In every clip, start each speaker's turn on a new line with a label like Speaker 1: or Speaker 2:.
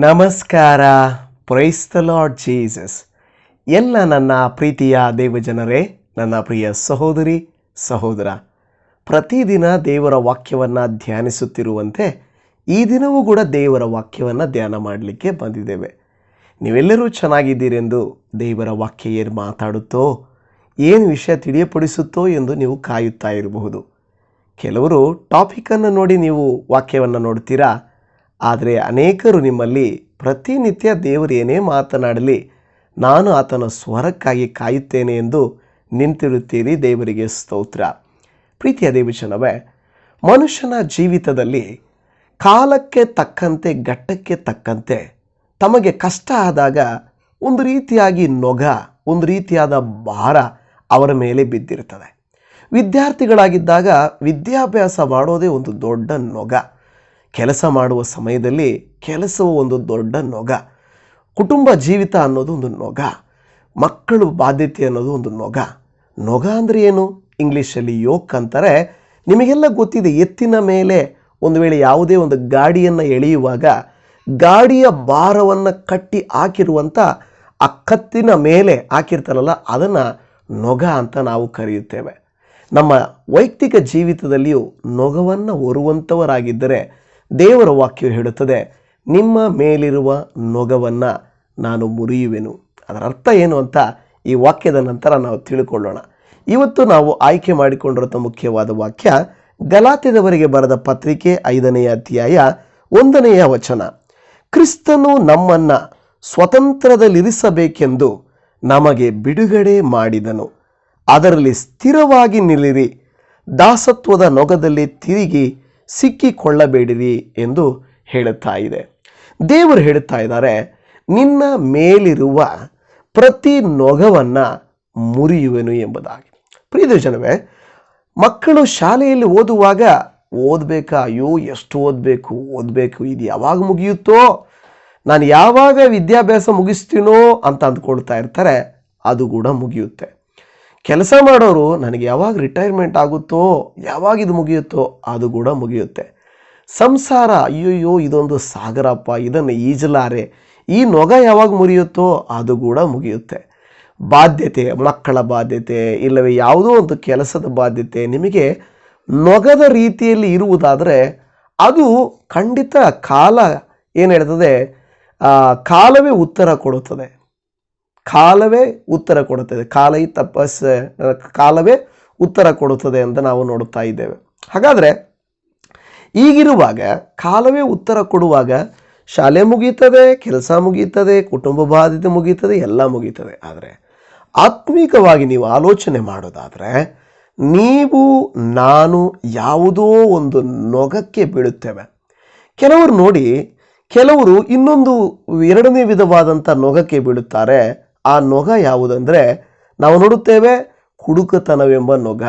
Speaker 1: ನಮಸ್ಕಾರ. Praise the lord Jesus ಎಲ್ಲ ನನ್ನ ಪ್ರೀತಿಯ ದೇವಜನರೇ, ನನ್ನ ಪ್ರಿಯ ಸಹೋದರಿ, ಸಹೋದರ. ಪ್ರತಿದಿನ ದೇವರ ವಾಕ್ಯವನ್ನು ಧ್ಯಾನಿಸುತ್ತಿರುವಂತೆ ಈ ದಿನವೂ ಕೂಡ ದೇವರ ವಾಕ್ಯವನ್ನು ಧ್ಯಾನ ಮಾಡಲಿಕ್ಕೆ ಬಂದಿದ್ದೇವೆ. ನೀವೆಲ್ಲರೂ ಚೆನ್ನಾಗಿದ್ದೀರೆಂದು ದೇವರ ವಾಕ್ಯ ಏನು ಮಾತಾಡುತ್ತೋ, ಏನು ವಿಷಯ ತಿಳಿಯಪಡಿಸುತ್ತೋ ಎಂದು ನೀವು ಕಾಯುತ್ತಾ ಇರಬಹುದು. ಕೆಲವರು ಟಾಪಿಕನ್ನು ನೋಡಿ ನೀವು ವಾಕ್ಯವನ್ನು ನೋಡ್ತೀರಾ? ಆದರೆ ಅನೇಕರು ನಿಮ್ಮಲ್ಲಿ ಪ್ರತಿನಿತ್ಯ ದೇವರೇನೇ ಮಾತನಾಡಲಿ. ನಾನು ಆತನ ಸ್ವರಕ್ಕಾಗಿ ಕಾಯುತ್ತೇನೆ ಎಂದು ನಿಂತಿರುತ್ತೀರಿ ದೇವರಿಗೆ ಸ್ತೋತ್ರ. ಪ್ರೀತಿಯ ದೇವಚನವೇ ಮನುಷ್ಯನ ಜೀವಿತದಲ್ಲಿ ಕಾಲಕ್ಕೆ ತಕ್ಕಂತೆ, ಘಟ್ಟಕ್ಕೆ ತಕ್ಕಂತೆ ತಮಗೆ ಕಷ್ಟ ಆದಾಗ ಒಂದು ರೀತಿಯಾಗಿ ನೊಗ, ಒಂದು ರೀತಿಯಾದ ಭಾರ ಅವರ ಮೇಲೆ ಬಿದ್ದಿರುತ್ತದೆ. ವಿದ್ಯಾರ್ಥಿಗಳಾಗಿದ್ದಾಗ ವಿದ್ಯಾಭ್ಯಾಸ ಮಾಡೋದೇ ಒಂದು ದೊಡ್ಡ ನೊಗ. ಕೆಲಸ ಮಾಡುವ ಸಮಯದಲ್ಲಿ ಕೆಲಸವು ಒಂದು ದೊಡ್ಡ ನೊಗ. ಕುಟುಂಬ ಜೀವಿತ ಅನ್ನೋದು ಒಂದು ನೊಗ. ಮಕ್ಕಳು ಬಾಧ್ಯತೆ ಅನ್ನೋದು ಒಂದು ನೊಗ. ನೊಗ ಅಂದರೆ ಏನು? ಇಂಗ್ಲೀಷಲ್ಲಿ ಯೋಕ್ ಅಂತಾರೆ. ನಿಮಗೆಲ್ಲ ಗೊತ್ತಿದೆ, ಎತ್ತಿನ ಮೇಲೆ ಒಂದು ವೇಳೆ ಯಾವುದೇ ಒಂದು ಗಾಡಿಯನ್ನು ಎಳೆಯುವಾಗ ಗಾಡಿಯ ಭಾರವನ್ನು ಕಟ್ಟಿ ಹಾಕಿರುವಂಥ ಆ ಕತ್ತಿನ ಮೇಲೆ ಹಾಕಿರ್ತಾರಲ್ಲ, ಅದನ್ನು ನೊಗ ಅಂತ ನಾವು ಕರೆಯುತ್ತೇವೆ. ನಮ್ಮ ವೈಯಕ್ತಿಕ ಜೀವಿತದಲ್ಲಿಯೂ ನೊಗವನ್ನು ಹೊರುವಂಥವರಾಗಿದ್ದರೆ ದೇವರ ವಾಕ್ಯ ಹೇಳುತ್ತದೆ, ನಿಮ್ಮ ಮೇಲಿರುವ ನೊಗವನ್ನು ನಾನು ಮುರಿಯುವೆನು. ಅದರ ಅರ್ಥ ಏನು ಅಂತ ಈ ವಾಕ್ಯದ ನಂತರ ನಾವು ತಿಳ್ಕೊಳ್ಳೋಣ. ಇವತ್ತು ನಾವು ಆಯ್ಕೆ ಮಾಡಿಕೊಂಡಿರುವಂಥ ಮುಖ್ಯವಾದ ವಾಕ್ಯ, ಗಲಾತ್ಯದವರಿಗೆ ಬರೆದ ಪತ್ರಿಕೆ ಐದನೆಯ ಅಧ್ಯಾಯ ಒಂದನೆಯ ವಚನ. ಕ್ರಿಸ್ತನು ನಮ್ಮನ್ನು ಸ್ವತಂತ್ರದಲ್ಲಿರಿಸಬೇಕೆಂದು ನಮಗೆ ಬಿಡುಗಡೆ ಮಾಡಿದನು. ಅದರಲ್ಲಿ ಸ್ಥಿರವಾಗಿ ನಿಲ್ಲಿರಿ. ದಾಸತ್ವದ ನೊಗದಲ್ಲಿ ತಿರುಗಿ ಸಿಕ್ಕಿಕೊಳ್ಳಬೇಡಿರಿ ಎಂದು ಹೇಳುತ್ತಾ ಇದೆ. ದೇವರು ಹೇಳುತ್ತಾ ಇದ್ದಾರೆ, ನಿನ್ನ ಮೇಲಿರುವ ಪ್ರತಿ ನೊಗವನ್ನು ಮುರಿಯುವೆನು ಎಂಬುದಾಗಿ. ಪ್ರಿಯ ಜನವೇ ಮಕ್ಕಳು ಶಾಲೆಯಲ್ಲಿ ಓದುವಾಗ ಓದಬೇಕಾ? ಅಯ್ಯೋ, ಎಷ್ಟು ಓದಬೇಕು? ಓದಬೇಕು, ಇದು ಯಾವಾಗ ಮುಗಿಯುತ್ತೋ? ನಾನು ಯಾವಾಗ ವಿದ್ಯಾಭ್ಯಾಸ ಮುಗಿಸ್ತೀನೋ ಅಂತ ಅಂದ್ಕೊಳ್ತಾ ಇರ್ತಾರೆ, ಅದು ಕೂಡ ಮುಗಿಯುತ್ತೆ. ಕೆಲಸ ಮಾಡೋರು ನನಗೆ ಯಾವಾಗ ರಿಟೈರ್ಮೆಂಟ್ ಆಗುತ್ತೋ, ಯಾವಾಗ ಇದು ಮುಗಿಯುತ್ತೋ, ಅದು ಕೂಡ ಮುಗಿಯುತ್ತೆ. ಸಂಸಾರ, ಅಯ್ಯೋಯ್ಯೋ, ಇದೊಂದು ಸಾಗರಪ್ಪ, ಇದನ್ನು ಈಜಲಾರೆ. ಈ ನೊಗ ಯಾವಾಗ ಮುರಿಯುತ್ತೋ, ಅದು ಕೂಡ ಮುಗಿಯುತ್ತೆ. ಬಾಧ್ಯತೆ, ಮಕ್ಕಳ ಬಾಧ್ಯತೆ, ಇಲ್ಲವೇ ಯಾವುದೋ ಒಂದು ಕೆಲಸದ ಬಾಧ್ಯತೆ, ನಿಮಗೆ ನೊಗದ ರೀತಿಯಲ್ಲಿ ಇರುವುದಾದರೆ, ಅದು ಖಂಡಿತ ಕಾಲ ಏನು ಹೇಳ್ತದೆ ಕಾಲವೇ ಉತ್ತರ ಕೊಡುತ್ತದೆ. ಕಾಲವೇ ಉತ್ತರ ಕೊಡುತ್ತದೆ. ಕಾಲೈ ತಪಸ್ ಕಾಲವೇ ಉತ್ತರ ಕೊಡುತ್ತದೆ ಅಂತ ನಾವು ನೋಡುತ್ತಾ ಇದ್ದೇವೆ. ಹಾಗಾದರೆ ಈಗಿರುವಾಗ ಕಾಲವೇ ಉತ್ತರ ಕೊಡುವಾಗ ಶಾಲೆ ಮುಗೀತದೆ, ಕೆಲಸ ಮುಗೀತದೆ, ಕುಟುಂಬ ಬಾಧ್ಯತೆ ಮುಗೀತದೆ, ಎಲ್ಲ ಮುಗೀತದೆ. ಆದರೆ ಆತ್ಮಿಕವಾಗಿ ನೀವು ಆಲೋಚನೆ ಮಾಡೋದಾದರೆ ನೀವು, ನಾನು ಯಾವುದೋ ಒಂದು ನೊಗಕ್ಕೆ ಬೀಳುತ್ತೇವೆ. ಕೆಲವರು ನೋಡಿ, ಕೆಲವರು ಇನ್ನೊಂದು ಎರಡನೇ ವಿಧವಾದಂಥ ನೊಗಕ್ಕೆ ಬೀಳುತ್ತಾರೆ. ಆ ನೊಗ ಯಾವುದಂದರೆ ನಾವು ನೋಡುತ್ತೇವೆ ಕುಡುಕತನವೆಂಬ ನೊಗ,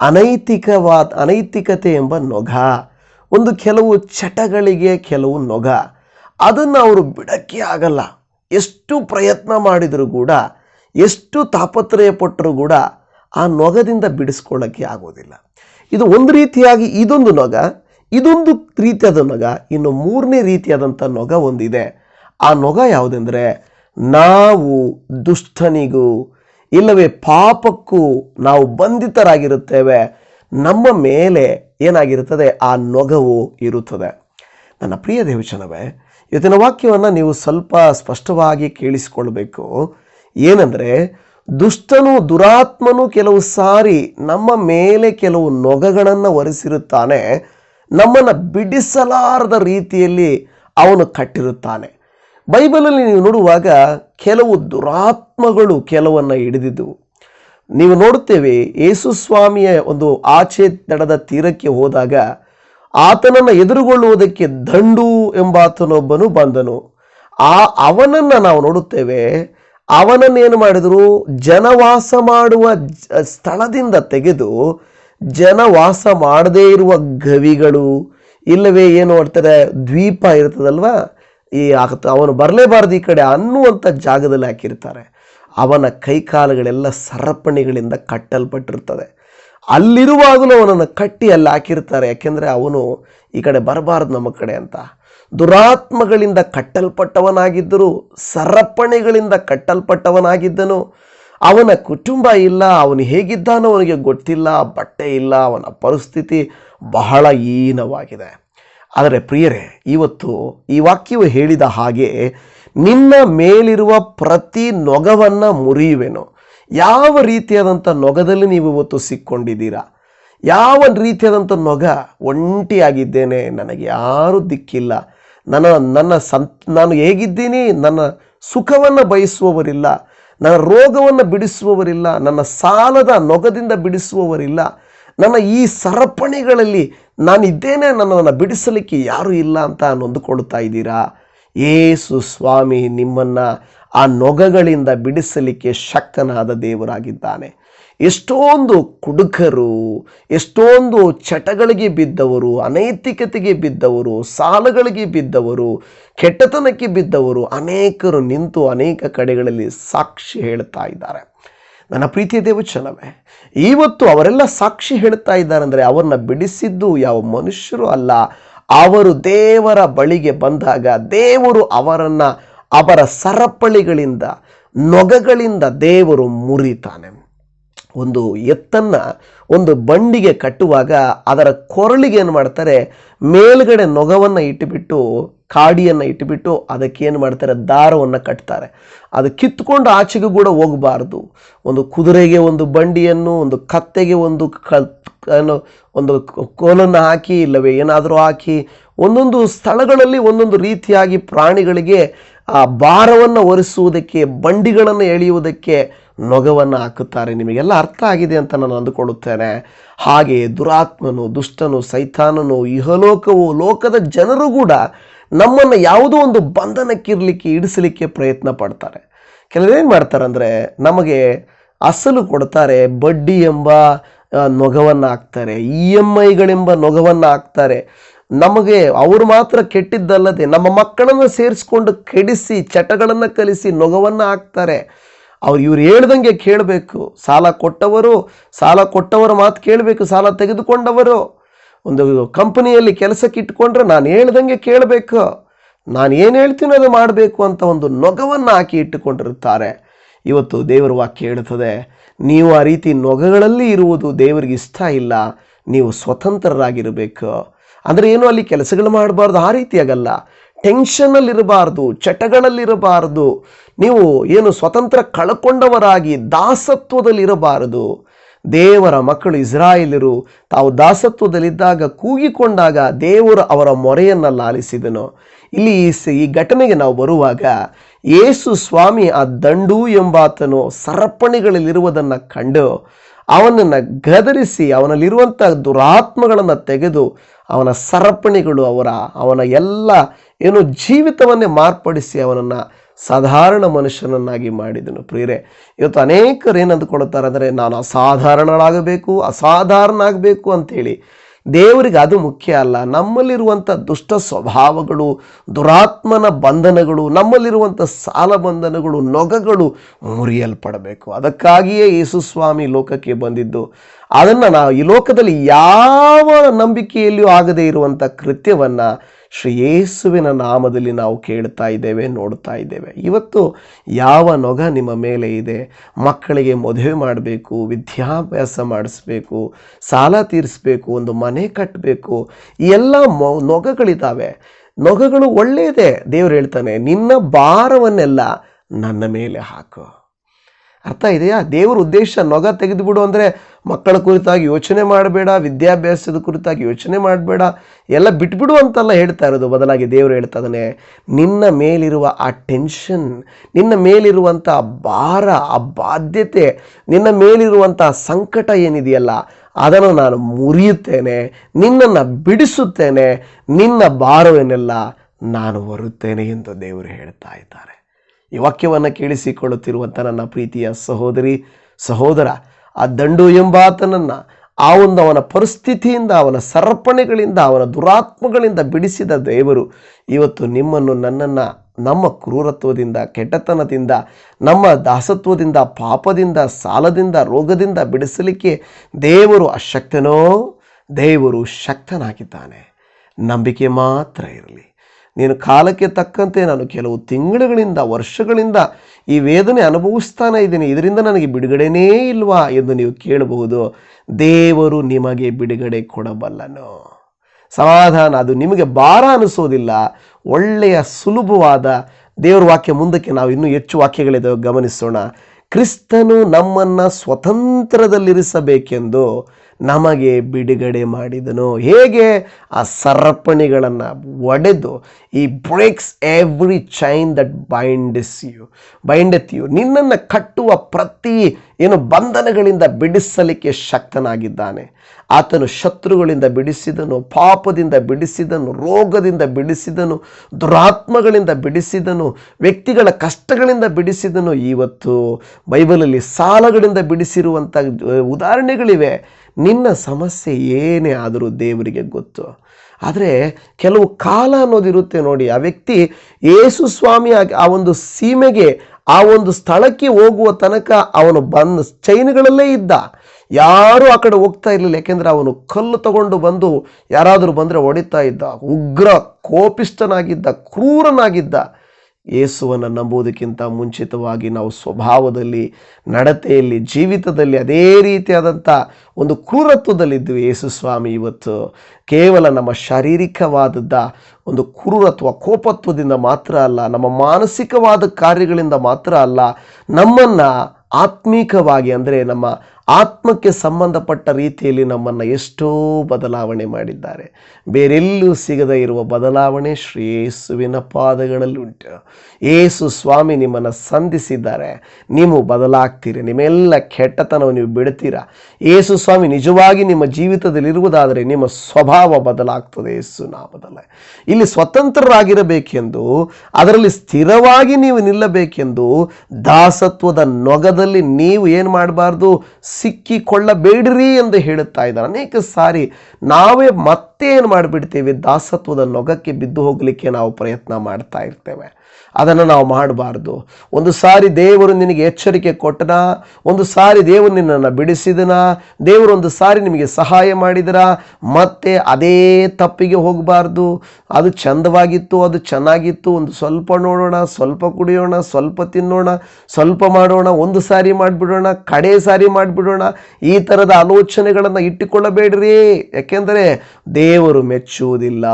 Speaker 1: ಅನೈತಿಕವಾದ, ಅನೈತಿಕತೆ ಎಂಬ ನೊಗ, ಒಂದು ಕೆಲವು ಚಟಗಳಿಗೆ ಕೆಲವು ನೊಗ. ಅದನ್ನು ಅವರು ಬಿಡಕ್ಕೆ ಆಗಲ್ಲ. ಎಷ್ಟು ಪ್ರಯತ್ನ ಮಾಡಿದರೂ ಕೂಡ, ಎಷ್ಟು ತಾಪತ್ರಯ ಪಟ್ಟರೂ ಕೂಡ ಆ ನೊಗದಿಂದ ಬಿಡಿಸ್ಕೊಳ್ಳೋಕ್ಕೆ ಆಗೋದಿಲ್ಲ. ಇದು ಒಂದು ರೀತಿಯಾಗಿ ಇದೊಂದು ನೊಗ, ಇದೊಂದು ರೀತಿಯಾದ ನೊಗ, ಇನ್ನು ಮೂರನೇ ರೀತಿಯಾದಂಥ ನೊಗ ಒಂದಿದೆ. ಆ ನೊಗ ಯಾವುದೆಂದರೆ ನಾವು ದುಷ್ಟನಿಗೂ ಇಲ್ಲವೇ ಪಾಪಕ್ಕೂ ನಾವು ಬಂಧಿತರಾಗಿರುತ್ತೇವೆ, ನಮ್ಮ ಮೇಲೆ ಏನಾಗಿರುತ್ತದೆ? ಆ ನೊಗವು ಇರುತ್ತದೆ. ನನ್ನ ಪ್ರಿಯ ದೇವಚನವೇ ಇವತ್ತಿನ ವಾಕ್ಯವನ್ನು ನೀವು ಸ್ವಲ್ಪ ಸ್ಪಷ್ಟವಾಗಿ ಕೇಳಿಸಿಕೊಳ್ಬೇಕು. ಏನಂದರೆ, ದುಷ್ಟನು ದುರಾತ್ಮನು ಕೆಲವು ಸಾರಿ ನಮ್ಮ ಮೇಲೆ ಕೆಲವು ನೊಗಗಳನ್ನು ಒರೆಸಿರುತ್ತಾನೆ, ನಮ್ಮನ್ನು ಬಿಡಿಸಲಾರದ ರೀತಿಯಲ್ಲಿ ಅವನು ಕಟ್ಟಿರುತ್ತಾನೆ. ಬೈಬಲಲ್ಲಿ ನೀವು ನೋಡುವಾಗ ಕೆಲವು ದುರಾತ್ಮಗಳು ಕೆಲವನ್ನು ಹಿಡಿದಿದ್ದವು. ನೀವು ನೋಡುತ್ತೇವೆ, ಯೇಸು ಸ್ವಾಮಿಯ ಒಂದು ಆಚೆ ದಡದ ತೀರಕ್ಕೆ ಹೋದಾಗ ಆತನನ್ನು ಎದುರುಗೊಳ್ಳುವುದಕ್ಕೆ ದಂಡು ಎಂಬಾತನೊಬ್ಬನು ಬಂದನು. ಆ ಅವನನ್ನು ನಾವು ನೋಡುತ್ತೇವೆ ಅವನನ್ನೇನು ಮಾಡಿದರು? ಜನವಾಸ ಮಾಡುವ ಸ್ಥಳದಿಂದ ತೆಗೆದು ಜನವಾಸ ಮಾಡದೇ ಇರುವ ಗವಿಗಳು, ಇಲ್ಲವೇ ಏನು ಮಾಡ್ತಾರೆ ದ್ವೀಪ ಇರ್ತದಲ್ವಾ? ಈ ಆಗ್ತಾ ಅವನು ಬರಲೇಬಾರದು ಈ ಕಡೆ ಅನ್ನುವಂಥ ಜಾಗದಲ್ಲಿ ಹಾಕಿರ್ತಾರೆ. ಅವನ ಕೈಕಾಲುಗಳೆಲ್ಲ ಸರಪಣಿಗಳಿಂದ ಕಟ್ಟಲ್ಪಟ್ಟಿರ್ತದೆ. ಅಲ್ಲಿರುವಾಗಲೂ ಅವನನ್ನು ಕಟ್ಟಿ ಅಲ್ಲಿ ಹಾಕಿರ್ತಾರೆ. ಯಾಕೆಂದರೆ ಅವನು ಈ ಕಡೆ ಬರಬಾರ್ದು ನಮ್ಮ ಕಡೆ ಅಂತ. ದುರಾತ್ಮಗಳಿಂದ ಕಟ್ಟಲ್ಪಟ್ಟವನಾಗಿದ್ದರೂ, ಸರಪಣಿಗಳಿಂದ ಕಟ್ಟಲ್ಪಟ್ಟವನಾಗಿದ್ದನು. ಅವನ ಕುಟುಂಬ ಇಲ್ಲ, ಅವನು ಹೇಗಿದ್ದಾನೋ ಅವನಿಗೆ ಗೊತ್ತಿಲ್ಲ, ಬಟ್ಟೆ ಇಲ್ಲ, ಅವನ ಪರಿಸ್ಥಿತಿ ಬಹಳ ಹೀನವಾಗಿದೆ. ಆದರೆ ಪ್ರಿಯರೇ, ಇವತ್ತು ಈ ವಾಕ್ಯವು ಹೇಳಿದ ಹಾಗೆ ನಿನ್ನ ಮೇಲಿರುವ ಪ್ರತಿ ನೊಗವನ್ನು ಮುರಿಯುವೆನು. ಯಾವ ರೀತಿಯಾದಂಥ ನೊಗದಲ್ಲಿ ನೀವು ಇವತ್ತು ಸಿಕ್ಕೊಂಡಿದ್ದೀರಾ? ಯಾವ ರೀತಿಯಾದಂಥ ನೊಗ ಒಂಟಿಯಾಗಿದ್ದೇನೆ, ನನಗೆ ಯಾರೂ ದಿಕ್ಕಿಲ್ಲ. ನನ್ನ ನನ್ನ ಸಂತ್ ನಾನು ಹೇಗಿದ್ದೀನಿ? ನನ್ನ ಸುಖವನ್ನು ಬಯಸುವವರಿಲ್ಲ. ನನ್ನ ರೋಗವನ್ನು ಬಿಡಿಸುವವರಿಲ್ಲ. ನನ್ನ ಸಾಲದ ನೊಗದಿಂದ ಬಿಡಿಸುವವರಿಲ್ಲ. ನನ್ನ ಈ ಸರಪಣಿಗಳಲ್ಲಿ ನಾನಿದ್ದೇನೆ ನನ್ನನ್ನು ಬಿಡಿಸಲಿಕ್ಕೆ ಯಾರೂ ಇಲ್ಲ ಅಂತ ನೊಂದುಕೊಳ್ತಾ ಇದ್ದೀರಾ? ಏಸು ಸ್ವಾಮಿ ನಿಮ್ಮನ್ನು ಆ ನೊಗಗಳಿಂದ ಬಿಡಿಸಲಿಕ್ಕೆ ಶಕ್ತನಾದ ದೇವರಾಗಿದ್ದಾನೆ. ಎಷ್ಟೊಂದು ಕುಡುಕರು, ಎಷ್ಟೊಂದು ಚಟಗಳಿಗೆ ಬಿದ್ದವರು, ಅನೈತಿಕತೆಗೆ ಬಿದ್ದವರು, ಸಾಲಗಳಿಗೆ ಬಿದ್ದವರು, ಕೆಟ್ಟತನಕ್ಕೆ ಬಿದ್ದವರು ಅನೇಕರು ನಿಂತು ಅನೇಕ ಕಡೆಗಳಲ್ಲಿ ಸಾಕ್ಷಿ ಹೇಳ್ತಾ ಇದ್ದಾರೆ. ನನ್ನ ಪ್ರೀತಿಯ ದೇವಚನವೇ ಇವತ್ತು ಅವರೆಲ್ಲ ಸಾಕ್ಷಿ ಹೇಳ್ತಾ ಇದ್ದಾರೆ ಅಂದರೆ ಅವರನ್ನ ಬಿಡಿಸಿದ್ದು ಯಾವ ಮನುಷ್ಯರು ಅಲ್ಲ. ಅವರು ದೇವರ ಬಳಿಗೆ ಬಂದಾಗ ದೇವರು ಅವರನ್ನು ಅವರ ಸರಪಳಿಗಳಿಂದ, ನೊಗಗಳಿಂದ ದೇವರು ಮುರಿತಾನೆ ಒಂದು ಎತ್ತನ್ನು ಒಂದು ಬಂಡಿಗೆ ಕಟ್ಟುವಾಗ ಅದರ ಕೊರಳಿಗೆ ಏನು ಮಾಡ್ತಾರೆ ಮೇಲ್ಗಡೆ ನೊಗವನ್ನು ಇಟ್ಟುಬಿಟ್ಟು ಕಾಡಿಯನ್ನು ಇಟ್ಟುಬಿಟ್ಟು ಅದಕ್ಕೆ ಏನು ಮಾಡ್ತಾರೆ? ದಾರವನ್ನು ಕಟ್ತಾರೆ. ಅದು ಕಿತ್ಕೊಂಡು ಆಚೆಗೂ ಕೂಡ ಹೋಗಬಾರ್ದು. ಒಂದು ಕುದುರೆಗೆ ಒಂದು ಬಂಡಿಯನ್ನು, ಒಂದು ಕತ್ತೆಗೆ ಒಂದು ಕ ಒಂದು ಕೋಲನ್ನು ಹಾಕಿ ಇಲ್ಲವೇ? ಏನಾದರೂ ಹಾಕಿ ಒಂದೊಂದು ಸ್ಥಳಗಳಲ್ಲಿ ಒಂದೊಂದು ರೀತಿಯಾಗಿ ಪ್ರಾಣಿಗಳಿಗೆ ಆ ಭಾರವನ್ನು ಒರೆಸುವುದಕ್ಕೆ, ಬಂಡಿಗಳನ್ನು ಎಳೆಯುವುದಕ್ಕೆ ನೊಗವನ್ನು ಹಾಕುತ್ತಾರೆ. ನಿಮಗೆಲ್ಲ ಅರ್ಥ ಆಗಿದೆ ಅಂತ ನಾನು ಅಂದುಕೊಳ್ಳುತ್ತೇನೆ. ಹಾಗೆ ದುರಾತ್ಮನು, ದುಷ್ಟನು, ಸೈತಾನನು, ಇಹಲೋಕವು, ಲೋಕದ ಜನರು ಕೂಡ ನಮ್ಮನ್ನು ಯಾವುದೋ ಒಂದು ಬಂಧನಕ್ಕಿರಲಿಕ್ಕೆ, ಇಡಿಸಲಿಕ್ಕೆ ಪ್ರಯತ್ನ ಪಡ್ತಾರೆ. ಮಾಡ್ತಾರೆ ಅಂದರೆ ನಮಗೆ ಅಸಲು ಕೊಡ್ತಾರೆ, ಬಡ್ಡಿ ಎಂಬ ನೊಗವನ್ನು ಹಾಕ್ತಾರೆ ಇ ಎಂ ಐಗಳೆಂಬ ನೊಗವನ್ನು ಹಾಕ್ತಾರೆ ನಮಗೆ ಅವರು ಮಾತ್ರ ಕೆಟ್ಟಿದ್ದಲ್ಲದೆ, ನಮ್ಮ ಮಕ್ಕಳನ್ನು ಸೇರಿಸ್ಕೊಂಡು ಕೆಡಿಸಿ, ಚಟಗಳನ್ನು ಕಲಿಸಿ ನೊಗವನ್ನು ಹಾಕ್ತಾರೆ ಅವ್ರು ಇವ್ರು ಹೇಳ್ದಂಗೆ ಕೇಳಬೇಕು. ಸಾಲ ಕೊಟ್ಟವರು, ಸಾಲ ಕೊಟ್ಟವರ ಮಾತು ಕೇಳಬೇಕು, ಸಾಲ ತೆಗೆದುಕೊಂಡವರು. ಒಂದು ಕಂಪನಿಯಲ್ಲಿ ಕೆಲಸಕ್ಕೆ ಇಟ್ಕೊಂಡ್ರೆ ನಾನು ಹೇಳ್ದಂಗೆ ಕೇಳಬೇಕು. ನಾನು ಏನು ಹೇಳ್ತೀನೋ ಅದು ಮಾಡಬೇಕು ಅಂತ ಒಂದು ನೊಗವನ್ನು ಹಾಕಿ ಇಟ್ಟುಕೊಂಡಿರುತ್ತಾರೆ. ಇವತ್ತು ದೇವರ ವಾಕ್ಯ ಹೇಳುತ್ತದೆ, ನೀವು ಆ ರೀತಿ ನೊಗಗಳಲ್ಲಿ ಇರುವುದು ದೇವರಿಗೆ ಇಷ್ಟ ಇಲ್ಲ, ನೀವು ಸ್ವತಂತ್ರರಾಗಿರಬೇಕು. ಅಂದರೆ ಏನು, ಅಲ್ಲಿ ಕೆಲಸಗಳು ಮಾಡಬಾರ್ದು, ಆ ರೀತಿಯಾಗಲ್ಲ. ಟೆನ್ಷನ್ನಲ್ಲಿರಬಾರ್ದು, ಚಟಗಳಲ್ಲಿರಬಾರ್ದು. ನೀವು ಏನು ಸ್ವತಂತ್ರ ಕಳ್ಕೊಂಡವರಾಗಿ ದಾಸತ್ವದಲ್ಲಿರಬಾರದು. ದೇವರ ಮಕ್ಕಳು ಇಸ್ರಾಯೇಲರು ತಾವು ದಾಸತ್ವದಲ್ಲಿದ್ದಾಗ ಕೂಗಿಕೊಂಡಾಗ ದೇವರು ಅವರ ಮೊರೆಯನ್ನು ಲಾಲಿಸಿದನು. ಇಲ್ಲಿ ಈ ಘಟನೆಗೆ ನಾವು ಬರುವಾಗ ಯೇಸು ಸ್ವಾಮಿ ಆ ದಂಡು ಎಂಬಾತನು ಸರಪಣಿಗಳಲ್ಲಿರುವುದನ್ನು ಕಂಡು ಅವನನ್ನು ಗದರಿಸಿ ಅವನಲ್ಲಿರುವಂಥ ದುರಾತ್ಮಗಳನ್ನು ತೆಗೆದು ಅವನ ಸರಪಣಿಗಳು ಅವರ, ಅವನ ಎಲ್ಲ ಏನು ಜೀವಿತವನ್ನೇ ಮಾರ್ಪಡಿಸಿ ಅವನನ್ನು ಸಾಧಾರಣ ಮನುಷ್ಯನನ್ನಾಗಿ ಮಾಡಿದನು. ಪ್ರಿಯರೇ, ಇವತ್ತು ಅನೇಕರು ಏನು ಅಂದ್ಕೊಳ್ತಾರೆ ಅಂದರೆ ನಾನು ಅಸಾಧಾರಣಳಾಗಬೇಕು ಅಸಾಧಾರಣ ಆಗಬೇಕು ಅಂತೇಳಿ. ದೇವರಿಗೆ ಅದು ಮುಖ್ಯ ಅಲ್ಲ. ನಮ್ಮಲ್ಲಿರುವಂಥ ದುಷ್ಟ ಸ್ವಭಾವಗಳು, ದುರಾತ್ಮನ ಬಂಧನಗಳು, ನಮ್ಮಲ್ಲಿರುವಂಥ ಸಾಲ ಬಂಧನಗಳು, ನೊಗಗಳು ಮುರಿಯಲ್ಪಡಬೇಕು. ಅದಕ್ಕಾಗಿಯೇ ಯೇಸುಸ್ವಾಮಿ ಲೋಕಕ್ಕೆ ಬಂದಿದ್ದು. ಅದನ್ನು ನಾವು ಈ ಲೋಕದಲ್ಲಿ ಯಾವ ನಂಬಿಕೆಯಲ್ಲಿಯೂ ಆಗದೇ ಇರುವಂಥ ಕೃತ್ಯವನ್ನು ಶ್ರೇಯೇಸುವಿನ ನಾಮದಲ್ಲಿ ನಾವು ಕೇಳ್ತಾ ಇದ್ದೇವೆ, ನೋಡ್ತಾ ಇದ್ದೇವೆ. ಇವತ್ತು ಯಾವ ನೊಗ ನಿಮ್ಮ ಮೇಲೆ ಇದೆ? ಮಕ್ಕಳಿಗೆ ಮದುವೆ ಮಾಡಬೇಕು, ವಿದ್ಯಾಭ್ಯಾಸ ಮಾಡಿಸ್ಬೇಕು, ಸಾಲ ತೀರಿಸಬೇಕು, ಒಂದು ಮನೆ ಕಟ್ಟಬೇಕು ಈ ಎಲ್ಲ ಮೊ ನೊಗಗಳಿದ್ದಾವೆ ನೊಗಗಳು ಒಳ್ಳೆಯದೇ, ದೇವರು ಹೇಳ್ತಾನೆ, ನಿನ್ನ ಭಾರವನ್ನೆಲ್ಲ ನನ್ನ ಮೇಲೆ ಹಾಕು. ಅರ್ಥ ಇದೆಯಾ? ದೇವರ ಉದ್ದೇಶ ನೊಗ ತೆಗೆದುಬಿಡು ಅಂದರೆ ಮಕ್ಕಳ ಕುರಿತಾಗಿ ಯೋಚನೆ ಮಾಡಬೇಡ, ವಿದ್ಯಾಭ್ಯಾಸದ ಕುರಿತಾಗಿ ಯೋಚನೆ ಮಾಡಬೇಡ. ಎಲ್ಲ ಬಿಟ್ಬಿಡು ಅಂತೆಲ್ಲ ಹೇಳ್ತಾ ಇರೋದು. ಬದಲಾಗಿ ದೇವರು ಹೇಳ್ತಾ ಇದ್ದಾನೆ, ನಿನ್ನ ಮೇಲಿರುವ ಆ ಟೆನ್ಷನ್ ನಿನ್ನ ಮೇಲಿರುವಂಥ ಭಾರ, ಆ ಬಾಧ್ಯತೆ, ನಿನ್ನ ಮೇಲಿರುವಂಥ ಸಂಕಟ ಏನಿದೆಯಲ್ಲ, ಅದನ್ನು ನಾನು ಮುರಿಯುತ್ತೇನೆ, ನಿನ್ನನ್ನು ಬಿಡಿಸುತ್ತೇನೆ, ನಿನ್ನ ಭಾರವನ್ನೆಲ್ಲ ನಾನು ಹೊರುತ್ತೇನೆ ಎಂದು ದೇವರು ಹೇಳ್ತಾ ಇದ್ದಾರೆ. ಈ ವಾಕ್ಯವನ್ನು ಕೇಳಿಸಿಕೊಳ್ಳುತ್ತಿರುವಂಥ ನನ್ನ ಪ್ರೀತಿಯ ಸಹೋದರಿ, ಸಹೋದರ, ಆ ದಂಡು ಎಂಬಾತನನ್ನು ಆ ಒಂದು ಅವನ ಪರಿಸ್ಥಿತಿಯಿಂದ, ಅವನ ಸರ್ಪಣೆಗಳಿಂದ, ಅವನ ದುರಾತ್ಮಗಳಿಂದ ಬಿಡಿಸಿದ ದೇವರು ಇವತ್ತು ನಿಮ್ಮನ್ನು ನನ್ನನ್ನು, ನಮ್ಮ ಕ್ರೂರತ್ವದಿಂದ, ಕೆಟ್ಟತನದಿಂದ, ನಮ್ಮ ದಾಸತ್ವದಿಂದ, ಪಾಪದಿಂದ, ಸಾಲದಿಂದ, ರೋಗದಿಂದ ಬಿಡಿಸಲಿಕ್ಕೆ ದೇವರು ಅಶಕ್ತನೋ? ದೇವರು ಶಕ್ತನಾಗಿದ್ದಾನೆ. ನಂಬಿಕೆ ಮಾತ್ರ ಇರಲಿ. ನೀನು ಕಾಲಕ್ಕೆ ತಕ್ಕಂತೆ ನಾನು ಕೆಲವು ತಿಂಗಳುಗಳಿಂದ, ವರ್ಷಗಳಿಂದ ಈ ವೇದನೆ ಅನುಭವಿಸ್ತಾನೆ ಇದ್ದೀನಿ. ಇದರಿಂದ ನನಗೆ ಬಿಡುಗಡೆನೇ ಇಲ್ವಾ ಎಂದು ನೀವು ಕೇಳಬಹುದು. ದೇವರು ನಿಮಗೆ ಬಿಡುಗಡೆ ಕೊಡಬಲ್ಲನು. ಸಮಾಧಾನ, ಅದು ನಿಮಗೆ ಭಾರ ಅನಿಸೋದಿಲ್ಲ. ಒಳ್ಳೆಯ, ಸುಲಭವಾದ ದೇವರ ವಾಕ್ಯ ಮುಂದಕ್ಕೆ ನಾವು ಇನ್ನೂ ಹೆಚ್ಚು ವಾಕ್ಯಗಳಿದ್ದಾವೆ. ಗಮನಿಸೋಣ. ಕ್ರಿಸ್ತನು ನಮ್ಮನ್ನು ಸ್ವತಂತ್ರದಲ್ಲಿರಿಸಬೇಕೆಂದು ನಮಗೆ ಬಿಡುಗಡೆ ಮಾಡಿದನು. ಹೇಗೆ? ಆ ಸರಪಣಿಗಳನ್ನು ಒಡೆದು ಈ breaks every chain that binds you bindeth you ನಿನ್ನನ್ನು ಕಟ್ಟುವ ಪ್ರತಿ, ಏನು ಬಂಧನಗಳಿಂದ ಬಿಡಿಸಲಿಕ್ಕೆ ಶಕ್ತನಾಗಿದ್ದಾನೆ. ಆತನು ಶತ್ರುಗಳಿಂದ ಬಿಡಿಸಿದನು, ಪಾಪದಿಂದ ಬಿಡಿಸಿದನು, ರೋಗದಿಂದ ಬಿಡಿಸಿದನು, ದುರಾತ್ಮಗಳಿಂದ ಬಿಡಿಸಿದನು, ವ್ಯಕ್ತಿಗಳ ಕಷ್ಟಗಳಿಂದ ಬಿಡಿಸಿದನು. ಇವತ್ತು ಬೈಬಲಲ್ಲಿ ಸಾಲಗಳಿಂದ ಬಿಡಿಸಿರುವಂಥ ಉದಾಹರಣೆಗಳಿವೆ. ನಿನ್ನ ಸಮಸ್ಯೆ ಏನೇ ಆದರೂ ದೇವರಿಗೆ ಗೊತ್ತು. ಆದರೆ ಕೆಲವು ಕಾಲ ಅನ್ನೋದಿರುತ್ತೆ ನೋಡಿ, ಆ ವ್ಯಕ್ತಿ ಯೇಸು ಸ್ವಾಮಿ ಆ ಒಂದು ಸೀಮೆಗೆ, ಆ ಒಂದು ಸ್ಥಳಕ್ಕೆ ಹೋಗುವ ತನಕ ಅವನು ಬಂದು ಚೈನ್ಗಳಲ್ಲೇ ಇದ್ದ. ಯಾರೂ ಆ ಕಡೆ ಹೋಗ್ತಾ ಇರಲಿಲ್ಲ, ಯಾಕೆಂದರೆ ಅವನು ಕಲ್ಲು ತಗೊಂಡು ಬಂದು ಯಾರಾದರೂ ಬಂದರೆ ಹೊಡಿತಾ ಇದ್ದ. ಉಗ್ರ ಕೋಪಿಷ್ಠನಾಗಿದ್ದ, ಕ್ರೂರನಾಗಿದ್ದ. ಯೇಸುವನ್ನು ನಂಬುವುದಕ್ಕಿಂತ ಮುಂಚಿತವಾಗಿ ನಾವು ಸ್ವಭಾವದಲ್ಲಿ, ನಡತೆಯಲ್ಲಿ, ಜೀವಿತದಲ್ಲಿ ಅದೇ ರೀತಿಯಾದಂಥ ಒಂದು ಕ್ರೂರತ್ವದಲ್ಲಿದ್ವಿ ಯೇಸು ಸ್ವಾಮಿ ಇವತ್ತು ಕೇವಲ ನಮ್ಮ ಶಾರೀರಿಕವಾದದ್ದ ಒಂದು ಕ್ರೂರತ್ವ, ಕೋಪತ್ವದಿಂದ ಮಾತ್ರ ಅಲ್ಲ, ನಮ್ಮ ಮಾನಸಿಕವಾದ ಕಾರ್ಯಗಳಿಂದ ಮಾತ್ರ ಅಲ್ಲ, ನಮ್ಮನ್ನು ಆತ್ಮೀಕವಾಗಿ ಅಂದರೆ ನಮ್ಮ ಆತ್ಮಕ್ಕೆ ಸಂಬಂಧಪಟ್ಟ ರೀತಿಯಲ್ಲಿ ನಮ್ಮನ್ನು ಎಷ್ಟೋ ಬದಲಾವಣೆ ಮಾಡಿದ್ದಾರೆ. ಬೇರೆಲ್ಲೂ ಸಿಗದೇ ಇರುವ ಬದಲಾವಣೆ ಶ್ರೀ ಯೇಸುವಿನ ಪಾದಗಳಲ್ಲಿ ಉಂಟು. ಏಸು ಸ್ವಾಮಿ ನಿಮ್ಮನ್ನು ಸಂಧಿಸಿದ್ದಾರೆ. ನೀವು ಬದಲಾಗ್ತೀರಿ. ನಿಮ್ಮೆಲ್ಲ ಕೆಟ್ಟತನವು ನೀವು ಬಿಡ್ತೀರಾ? ಏಸು ಸ್ವಾಮಿ ನಿಜವಾಗಿ ನಿಮ್ಮ ಜೀವಿತದಲ್ಲಿರುವುದಾದರೆ ನಿಮ್ಮ ಸ್ವಭಾವ ಬದಲಾಗ್ತದೆ ಯೇಸು ನಾಮದಲ್ಲ. ಇಲ್ಲಿ ಸ್ವತಂತ್ರರಾಗಿರಬೇಕೆಂದು, ಅದರಲ್ಲಿ ಸ್ಥಿರವಾಗಿ ನೀವು ನಿಲ್ಲಬೇಕೆಂದು, ದಾಸತ್ವದ ನೊಗದಲ್ಲಿ ನೀವು ಏನು ಮಾಡಬಾರ್ದು? ಸಿಕ್ಕಿಕೊಳ್ಳಬೇಡಿರಿ ಎಂದು ಹೇಳುತ್ತಾ ಇದ್ದಾರೆ. ಅನೇಕ ಸಾರಿ ನಾವೇ ಮತ್ತೆ ಏನು ಮಾಡಿಬಿಡ್ತೇವೆ? ದಾಸತ್ವದ ನೊಗಕ್ಕೆ ಬಿದ್ದು ಹೋಗಲಿಕ್ಕೆ ನಾವು ಪ್ರಯತ್ನ ಮಾಡ್ತಾ ಇರ್ತೇವೆ. ಅದನ್ನು ನಾವು ಮಾಡಬಾರ್ದು. ಒಂದು ಸಾರಿ ದೇವರು ನಿನಗೆ ಎಚ್ಚರಿಕೆ ಕೊಟ್ಟನ? ಒಂದು ಸಾರಿ ದೇವರು ನಿನ್ನನ್ನು ಬಿಡಿಸಿದನ? ದೇವರು ಒಂದು ಸಾರಿ ನಿಮಗೆ ಸಹಾಯ ಮಾಡಿದರ? ಮತ್ತೆ ಅದೇ ತಪ್ಪಿಗೆ ಹೋಗಬಾರ್ದು. ಅದು ಚಂದವಾಗಿತ್ತು, ಅದು ಚೆನ್ನಾಗಿತ್ತು. ಒಂದು ಸ್ವಲ್ಪ ನೋಡೋಣ, ಸ್ವಲ್ಪ ಕುಡಿಯೋಣ, ಸ್ವಲ್ಪ ತಿನ್ನೋಣ, ಸ್ವಲ್ಪ ಮಾಡೋಣ, ಒಂದು ಸಾರಿ ಮಾಡಿಬಿಡೋಣ, ಕಡೆ ಸಾರಿ ಮಾಡಿಬಿಡೋಣ. ಈ ತರದ ಆಲೋಚನೆಗಳನ್ನು ಇಟ್ಟುಕೊಳ್ಳಬೇಡ್ರಿ. ಯಾಕೆಂದರೆ ದೇವರು ಮೆಚ್ಚುವುದಿಲ್ಲ.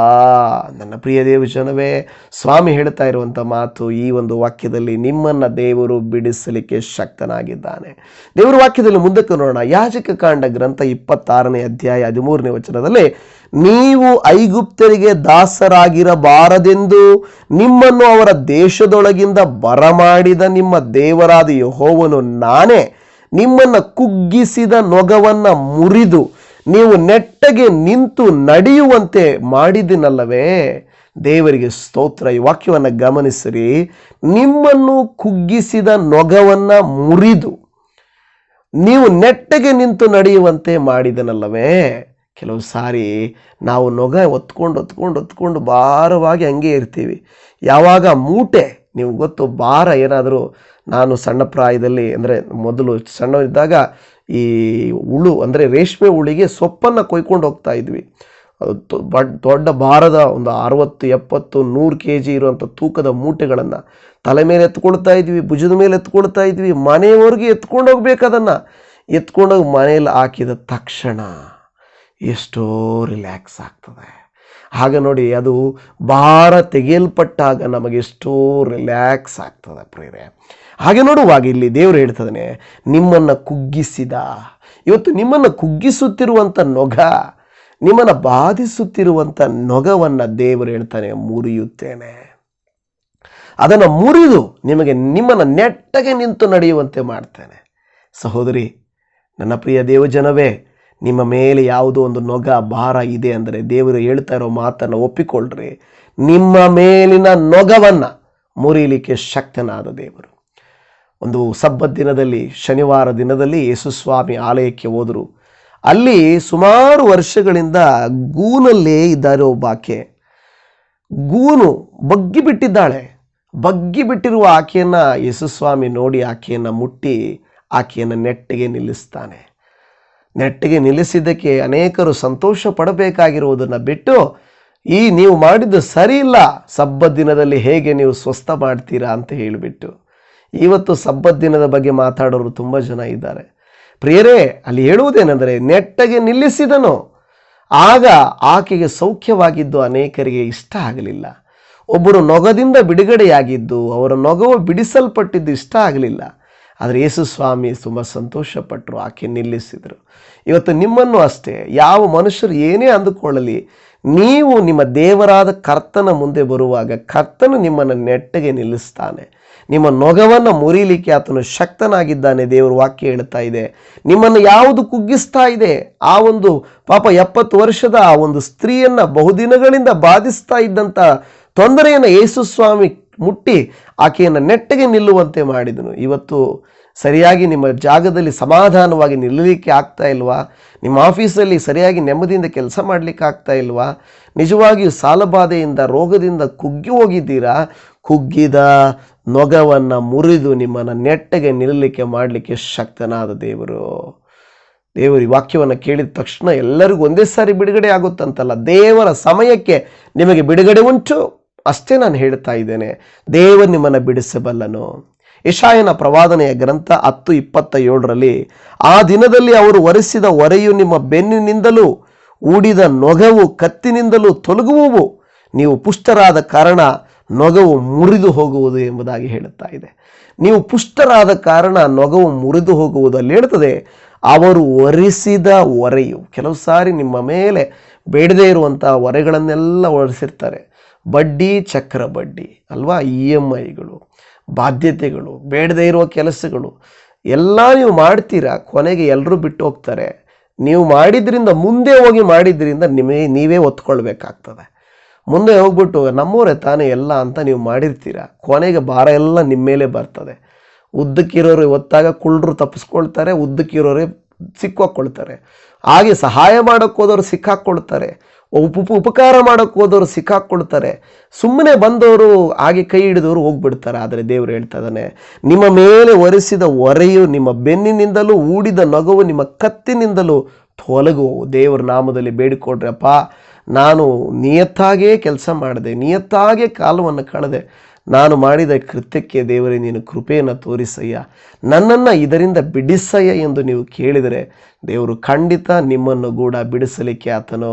Speaker 1: ನನ್ನ ಪ್ರಿಯ ದೇವ ಜನವೇ, ಸ್ವಾಮಿ ಹೇಳ್ತಾ ಇರುವಂಥ ಮಾತು ಈ ಒಂದು ವಾಕ್ಯದಲ್ಲಿ, ನಿಮ್ಮನ್ನ ದೇವರು ಬಿಡಿಸಲಿಕ್ಕೆ ಶಕ್ತನಾಗಿದ್ದಾನೆ. ದೇವರ ವಾಕ್ಯದಲ್ಲಿ ಮುಂದಕ್ಕೆ ನೋಡೋಣ. ಯಾಜಕ ಕಾಂಡ ಗ್ರಂಥ ಇಪ್ಪತ್ತಾರನೇ ಅಧ್ಯಾಯ ಹದಿಮೂರನೇ ವಚನದಲ್ಲಿ, ನೀವು ಐಗುಪ್ತರಿಗೆ ದಾಸರಾಗಿರಬಾರದೆಂದು ನಿಮ್ಮನ್ನು ಅವರ ದೇಶದೊಳಗಿಂದ ಬರಮಾಡಿದ ನಿಮ್ಮ ದೇವರಾದ ಯಹೋವನು ನಾನೇ. ನಿಮ್ಮನ್ನು ಕುಗ್ಗಿಸಿದ ನೊಗವನ್ನು ಮುರಿದು ನೀವು ನೆಟ್ಟಗೆ ನಿಂತು ನಡೆಯುವಂತೆ ಮಾಡಿದಿನಲ್ಲವೇ ದೇವರಿಗೆ ಸ್ತೋತ್ರ. ಈ ವಾಕ್ಯವನ್ನು ಗಮನಿಸಿರಿ. ನಿಮ್ಮನ್ನು ಕುಗ್ಗಿಸಿದ ನೊಗವನ್ನು ಮುರಿದು ನೀವು ನೆಟ್ಟಗೆ ನಿಂತು ನಡೆಯುವಂತೆ ಮಾಡಿದನಲ್ಲವೇ ಕೆಲವು ಸಾರಿ ನಾವು ನೊಗ ಒತ್ಕೊಂಡು ಒತ್ಕೊಂಡು ಒತ್ಕೊಂಡು ಭಾರವಾಗಿ ಹಂಗೆ ಇರ್ತೀವಿ. ಯಾವಾಗ ಮೂಟೆ, ನೀವು ಗೊತ್ತು, ಭಾರ ಏನಾದರೂ ನಾನು ಸಣ್ಣ ಪ್ರಾಯದಲ್ಲಿ, ಅಂದರೆ ಮೊದಲು ಸಣ್ಣವಿದ್ದಾಗ ಈ ಹುಳು, ಅಂದರೆ ರೇಷ್ಮೆ ಹುಳಿಗೆ ಸೊಪ್ಪನ್ನು ಕೊಯ್ಕೊಂಡು ಹೋಗ್ತಾ ಇದ್ವಿ. ಅದು ದೊಡ್ಡ ಭಾರದ ಒಂದು ಅರವತ್ತು, ಎಪ್ಪತ್ತು, ನೂರು ಕೆ ಜಿ ಇರುವಂಥ ತೂಕದ ಮೂಟೆಗಳನ್ನು ತಲೆ ಮೇಲೆ ಎತ್ಕೊಳ್ತಾ ಇದ್ವಿ, ಭುಜದ ಮೇಲೆ ಎತ್ಕೊಳ್ತಾ ಇದ್ವಿ, ಮನೆಯವರೆಗೆ ಎತ್ಕೊಂಡು ಹೋಗ್ಬೇಕು ಅದನ್ನು. ಎತ್ಕೊಂಡೋಗಿ ಮನೆಯಲ್ಲಿ ಹಾಕಿದ ತಕ್ಷಣ ಎಷ್ಟೋ ರಿಲ್ಯಾಕ್ಸ್ ಆಗ್ತದೆ. ಹಾಗೆ ನೋಡಿ, ಅದು ಭಾರ ತೆಗೆಯಲ್ಪಟ್ಟಾಗ ನಮಗೆ ಎಷ್ಟೋ ರಿಲ್ಯಾಕ್ಸ್ ಆಗ್ತದೆ ಪ್ರೇರೆ ಹಾಗೆ ನೋಡುವಾಗ ಇಲ್ಲಿ ದೇವರು ಹೇಳ್ತದಾನೆ, ನಿಮ್ಮನ್ನು ಕುಗ್ಗಿಸಿದ. ಇವತ್ತು ನಿಮ್ಮನ್ನು ಕುಗ್ಗಿಸುತ್ತಿರುವಂಥ ನೊಗ, ನಿಮ್ಮನ್ನು ಬಾಧಿಸುತ್ತಿರುವಂಥ ನೊಗವನ್ನು ದೇವರು ಹೇಳ್ತಾನೆ, ಮುರಿಯುತ್ತೇನೆ. ಅದನ್ನು ಮುರಿದು ನಿಮಗೆ ನಿಮ್ಮನ್ನು ನೆಟ್ಟಗೆ ನಿಂತು ನಡೆಯುವಂತೆ ಮಾಡ್ತೇನೆ. ಸಹೋದರಿ, ನನ್ನ ಪ್ರಿಯ ದೇವಜನವೇ, ನಿಮ್ಮ ಮೇಲೆ ಯಾವುದೋ ಒಂದು ನೊಗ, ಭಾರ ಇದೆ ಅಂದರೆ ದೇವರು ಹೇಳ್ತಾ ಇರೋ ಮಾತನ್ನು ಒಪ್ಪಿಕೊಳ್ಳ್ರಿ ನಿಮ್ಮ ಮೇಲಿನ ನೊಗವನ್ನು ಮುರಿಲಿಕ್ಕೆ ಶಕ್ತನಾದ ದೇವರು. ಒಂದು ಸಬ್ಬತ್ ದಿನದಲ್ಲಿ, ಶನಿವಾರ ದಿನದಲ್ಲಿ ಯೇಸುಸ್ವಾಮಿ ಆಲಯಕ್ಕೆ ಹೋದರು. ಅಲ್ಲಿ ಸುಮಾರು ವರ್ಷಗಳಿಂದ ಗೂನಲ್ಲೇ ಇದ್ದಾರೆ ಒಬ್ಬಾಕೆ ಗೂನು ಬಗ್ಗಿ ಬಿಟ್ಟಿದ್ದಾಳೆ ಬಗ್ಗಿ ಬಿಟ್ಟಿರುವ ಆಕೆಯನ್ನು ಯೇಸುಸ್ವಾಮಿ ನೋಡಿ ಆಕೆಯನ್ನು ಮುಟ್ಟಿ ಆಕೆಯನ್ನು ನೆಟ್ಟಿಗೆ ನಿಲ್ಲಿಸ್ತಾನೆ. ನೆಟ್ಟಿಗೆ ನಿಲ್ಲಿಸಿದ್ದಕ್ಕೆ ಅನೇಕರು ಸಂತೋಷ ಪಡಬೇಕಾಗಿರುವುದನ್ನು ಬಿಟ್ಟು, ಈ ನೀವು ಮಾಡಿದ್ದು ಸರಿ ಇಲ್ಲ ಸಬ್ಬ ದಿನದಲ್ಲಿ ಹೇಗೆ ನೀವು ಸ್ವಸ್ಥ ಮಾಡ್ತೀರಾ ಅಂತ ಹೇಳಿಬಿಟ್ಟು. ಇವತ್ತು ಸಬ್ಬತ್ ದಿನದ ಬಗ್ಗೆ ಮಾತಾಡೋರು ತುಂಬ ಜನ ಇದ್ದಾರೆ. ಪ್ರಿಯರೇ, ಅಲ್ಲಿ ಹೇಳುವುದೇನೆಂದರೆ ನೆಟ್ಟಗೆ ನಿಲ್ಲಿಸಿದನು. ಆಗ ಆಕೆಗೆ ಸೌಖ್ಯವಾಗಿದ್ದು ಅನೇಕರಿಗೆ ಇಷ್ಟ ಆಗಲಿಲ್ಲ. ಒಬ್ಬರು ನೊಗದಿಂದ ಬಿಡುಗಡೆಯಾಗಿದ್ದು ಅವರ ನೊಗವು ಬಿಡಿಸಲ್ಪಟ್ಟಿದ್ದು ಇಷ್ಟ ಆಗಲಿಲ್ಲ. ಆದರೆ ಯೇಸು ಸ್ವಾಮಿ ತುಂಬ ಸಂತೋಷಪಟ್ಟರು ಆಕೆ ನಿಲ್ಲಿಸಿದರು. ಇವತ್ತು ನಿಮ್ಮನ್ನು ಅಷ್ಟೇ, ಯಾವ ಮನುಷ್ಯರು ಏನೇ ಅಂದುಕೊಳ್ಳಲಿ, ನೀವು ನಿಮ್ಮ ದೇವರಾದ ಕರ್ತನ ಮುಂದೆ ಬರುವಾಗ ಕರ್ತನು ನಿಮ್ಮನ್ನು ನೆಟ್ಟಗೆ ನಿಲ್ಲಿಸ್ತಾನೆ. ನಿಮ್ಮ ನೊಗವನ್ನು ಮುರಿಲಿಕ್ಕೆ ಆತನು ಶಕ್ತನಾಗಿದ್ದಾನೆ, ದೇವರು ವಾಕ್ಯ ಹೇಳ್ತಾ ಇದೆ. ನಿಮ್ಮನ್ನು ಯಾವುದು ಕುಗ್ಗಿಸ್ತಾ ಇದೆ? ಆ ಒಂದು ಪಾಪ ಎಪ್ಪತ್ತು ವರ್ಷದ ಆ ಒಂದು ಸ್ತ್ರೀಯನ್ನು ಬಹುದಿನಗಳಿಂದ ಬಾಧಿಸ್ತಾ ಇದ್ದಂಥ ತೊಂದರೆಯನ್ನು ಯೇಸು ಸ್ವಾಮಿ ಮುಟ್ಟಿ ಆಕೆಯನ್ನು ನೆಟ್ಟಗೆ ನಿಲ್ಲುವಂತೆ ಮಾಡಿದನು. ಇವತ್ತು ಸರಿಯಾಗಿ ನಿಮ್ಮ ಜಾಗದಲ್ಲಿ ಸಮಾಧಾನವಾಗಿ ನಿಲ್ಲಲಿಕ್ಕೆ ಆಗ್ತಾ ಇಲ್ವಾ? ನಿಮ್ಮ ಆಫೀಸಲ್ಲಿ ಸರಿಯಾಗಿ ನೆಮ್ಮದಿಯಿಂದ ಕೆಲಸ ಮಾಡಲಿಕ್ಕೆ ಆಗ್ತಾ ಇಲ್ವಾ? ನಿಜವಾಗಿಯೂ ಸಾಲಬಾಧೆಯಿಂದ, ರೋಗದಿಂದ ಕುಗ್ಗಿ ಹೋಗಿದ್ದೀರಾ? ಕುಗ್ಗಿದ ನೊಗವನ್ನು ಮುರಿದು ನಿಮ್ಮನ್ನು ನೆಟ್ಟಗೆ ನಿಲ್ಲಲಿಕ್ಕೆ ಮಾಡಲಿಕ್ಕೆ ಶಕ್ತನಾದ ದೇವರು. ದೇವರು ಈ ವಾಕ್ಯವನ್ನು ಕೇಳಿದ ತಕ್ಷಣ ಎಲ್ಲರಿಗೂ ಒಂದೇ ಸಾರಿ ಬಿಡುಗಡೆ ಆಗುತ್ತಂತಲ್ಲ. ದೇವರ ಸಮಯಕ್ಕೆ ನಿಮಗೆ ಬಿಡುಗಡೆ ಉಂಟು. ಅಷ್ಟೇ ನಾನು ಹೇಳ್ತಾ ಇದ್ದೇನೆ. ದೇವರು ನಿಮ್ಮನ್ನು ಬಿಡಿಸಬಲ್ಲನು. ಇಶಾಯನ ಪ್ರವಾದನೆಯ ಗ್ರಂಥ ಹತ್ತು ಇಪ್ಪತ್ತ ಏಳರಲ್ಲಿ ಆ ದಿನದಲ್ಲಿ ಅವರು ಒರೆಸಿದ ಒರೆಯು ನಿಮ್ಮ ಬೆನ್ನಿನಿಂದಲೂ ಊಡಿದ ನೊಗವು ಕತ್ತಿನಿಂದಲೂ ತೊಲಗುವುವು. ನೀವು ಪುಷ್ಟರಾದ ಕಾರಣ ನೊಗವು ಮುರಿದು ಹೋಗುವುದು ಎಂಬುದಾಗಿ ಹೇಳುತ್ತಾ ಇದೆ. ನೀವು ಪುಷ್ಟರಾದ ಕಾರಣ ನೊಗವು ಮುರಿದು ಹೋಗುವುದಲ್ಲಿ ಹೇಳುತ್ತದೆ, ಅವರು ಒರೆಸಿದ ಒರೆಯು, ಕೆಲವು ಸಾರಿ ನಿಮ್ಮ ಮೇಲೆ ಬೇಡದೇ ಇರುವಂಥ ಒರೆಗಳನ್ನೆಲ್ಲ ಒರೆಸಿರ್ತಾರೆ. ಬಡ್ಡಿ, ಚಕ್ರ ಬಡ್ಡಿ ಅಲ್ವಾ, ಇ ಎಂ ಐಗಳು, ಬಾಧ್ಯತೆಗಳು, ಬೇಡದೇ ಇರುವ ಕೆಲಸಗಳು, ಎಲ್ಲ ನೀವು ಮಾಡ್ತೀರಾ, ಕೊನೆಗೆ ಎಲ್ಲರೂ ಬಿಟ್ಟು ಹೋಗ್ತಾರೆ. ನೀವು ಮಾಡಿದ್ರಿಂದ, ಮುಂದೆ ಹೋಗಿ ಮಾಡಿದ್ರಿಂದ ನಿಮಗೆ ನೀವೇ ಒತ್ಕೊಳ್ಬೇಕಾಗ್ತದೆ. ಮುಂದೆ ಹೋಗ್ಬಿಟ್ಟು ನಮ್ಮವರೇ ತಾನೇ ಎಲ್ಲ ಅಂತ ನೀವು ಮಾಡಿರ್ತೀರ? ಕೊನೆಗೆ ಭಾರ ಎಲ್ಲ ನಿಮ್ಮ ಮೇಲೆ ಬರ್ತದೆ. ಉದ್ದಕ್ಕಿರೋರು ಒತ್ತಾಗ ಕುಳ್ಳರು ತಪ್ಪಿಸ್ಕೊಳ್ತಾರೆ, ಉದ್ದಕ್ಕಿರೋರೇ ಸಿಕ್ಕಾಕ್ಕೊಳ್ತಾರೆ ಹಾಗೆ ಸಹಾಯ ಮಾಡೋಕ್ಕೆ ಹೋದವರು ಸಿಕ್ಕಾಕ್ಕೊಳ್ತಾರೆ ಉಪ, ಉಪ- ಉಪಕಾರ ಮಾಡೋಕ್ಕೆ ಹೋದವರು ಸಿಕ್ಕಾಕ್ಕೊಳ್ತಾರೆ ಸುಮ್ಮನೆ ಬಂದವರು ಹಾಗೆ ಕೈ ಹಿಡಿದವರು ಹೋಗ್ಬಿಡ್ತಾರೆ, ಆದರೆ ದೇವರು ಹೇಳ್ತಾ ಇದ್ದಾನೆ, ನಿಮ್ಮ ಮೇಲೆ ಒರೆಸಿದ ಒರೆಯು ನಿಮ್ಮ ಬೆನ್ನಿನಿಂದಲೂ ಊಡಿದ ನಗುವು ನಿಮ್ಮ ಕತ್ತಿನಿಂದಲೂ ತೊಲಗುವು ದೇವರ ನಾಮದಲ್ಲಿ ಬೇಡಿಕೊಡ್ರಪ್ಪ ನಾನು ನಿಯತ್ತಾಗೇ ಕೆಲಸ ಮಾಡಿದೆ ನಿಯತ್ತಾಗೇ ಕಾಲವನ್ನು ಕಳೆದೆ ನಾನು ಮಾಡಿದ ಕೃತ್ಯಕ್ಕೆ ದೇವರೇ ನೀನು ಕೃಪೆಯನ್ನು ತೋರಿಸಯ್ಯ. ನನ್ನನ್ನು ಇದರಿಂದ ಬಿಡಿಸಯ್ಯ ಎಂದು ನೀವು ಕೇಳಿದರೆ ದೇವರು ಖಂಡಿತ ನಿಮ್ಮನ್ನು ಕೂಡ ಬಿಡಿಸಲಿಕ್ಕೆ ಆತನು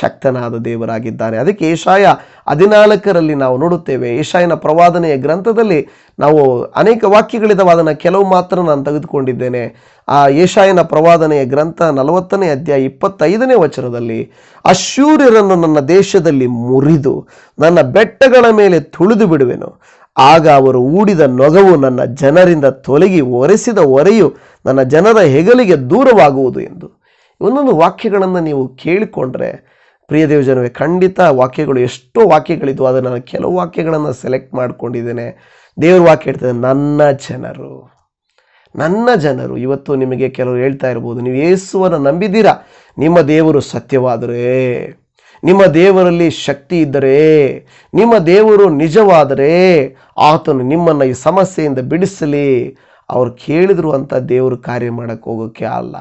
Speaker 1: ಶಕ್ತನಾದ ದೇವರಾಗಿದ್ದಾನೆ. ಅದಕ್ಕೆ ಏಷಾಯ ಹದಿನಾಲ್ಕರಲ್ಲಿ ನಾವು ನೋಡುತ್ತೇವೆ, ಏಷಾಯನ ಪ್ರವಾದನೆಯ ಗ್ರಂಥದಲ್ಲಿ ನಾವು ಅನೇಕ ವಾಕ್ಯಗಳಿದ್ದಾವೆ, ಅದನ್ನು ಕೆಲವು ಮಾತ್ರ ನಾನು ತೆಗೆದುಕೊಂಡಿದ್ದೇನೆ. ಆ ಏಷಾಯನ ಪ್ರವಾದನೆಯ ಗ್ರಂಥ ನಲವತ್ತನೇ ಅಧ್ಯಾಯ ಇಪ್ಪತ್ತೈದನೇ ವಚನದಲ್ಲಿ ಅಶೂರ್ಯರನ್ನು ನನ್ನ ದೇಶದಲ್ಲಿ ಮುರಿದು ನನ್ನ ಬೆಟ್ಟಗಳ ಮೇಲೆ ತುಳಿದು ಬಿಡುವೆನು. ಆಗ ಅವರು ಊಡಿದ ನೊಗವು ನನ್ನ ಜನರಿಂದ ತೊಲಗಿ ಒರೆಸಿದ ಒರೆಯು ನನ್ನ ಜನರ ಹೆಗಲಿಗೆ ದೂರವಾಗುವುದು ಎಂದು. ಒಂದೊಂದು ವಾಕ್ಯಗಳನ್ನು ನೀವು ಕೇಳಿಕೊಂಡ್ರೆ, ಪ್ರಿಯ ದೇವಜನವೇ, ಖಂಡಿತ ವಾಕ್ಯಗಳು ಎಷ್ಟೋ ವಾಕ್ಯಗಳಿದ್ವು, ಆದರೆ ನಾನು ಕೆಲವು ವಾಕ್ಯಗಳನ್ನು ಸೆಲೆಕ್ಟ್ ಮಾಡಿಕೊಂಡಿದ್ದೇನೆ. ದೇವ್ರ ವಾಕ್ಯ ಹೇಳ್ತದೆ, ನನ್ನ ಜನರು ನನ್ನ ಜನರು. ಇವತ್ತು ನಿಮಗೆ ಕೆಲವರು ಹೇಳ್ತಾ ಇರ್ಬೋದು, ನೀವು ಯೇಸುವನ್ನು ನಂಬಿದ್ದೀರಾ? ನಿಮ್ಮ ದೇವರು ಸತ್ಯವಾದರೆ ನಿಮ್ಮ ದೇವರಲ್ಲಿ ಶಕ್ತಿ ಇದ್ದರೆ, ನಿಮ್ಮ ದೇವರು ನಿಜವಾದರೆ ಆತನು ನಿಮ್ಮನ್ನು ಈ ಸಮಸ್ಯೆಯಿಂದ ಬಿಡಿಸಲಿ. ಅವ್ರು ಕೇಳಿದ್ರು ಅಂತ ದೇವರು ಕಾರ್ಯ ಮಾಡೋಕ್ಕೆ ಹೋಗೋಕ್ಕೆ ಅಲ್ಲ.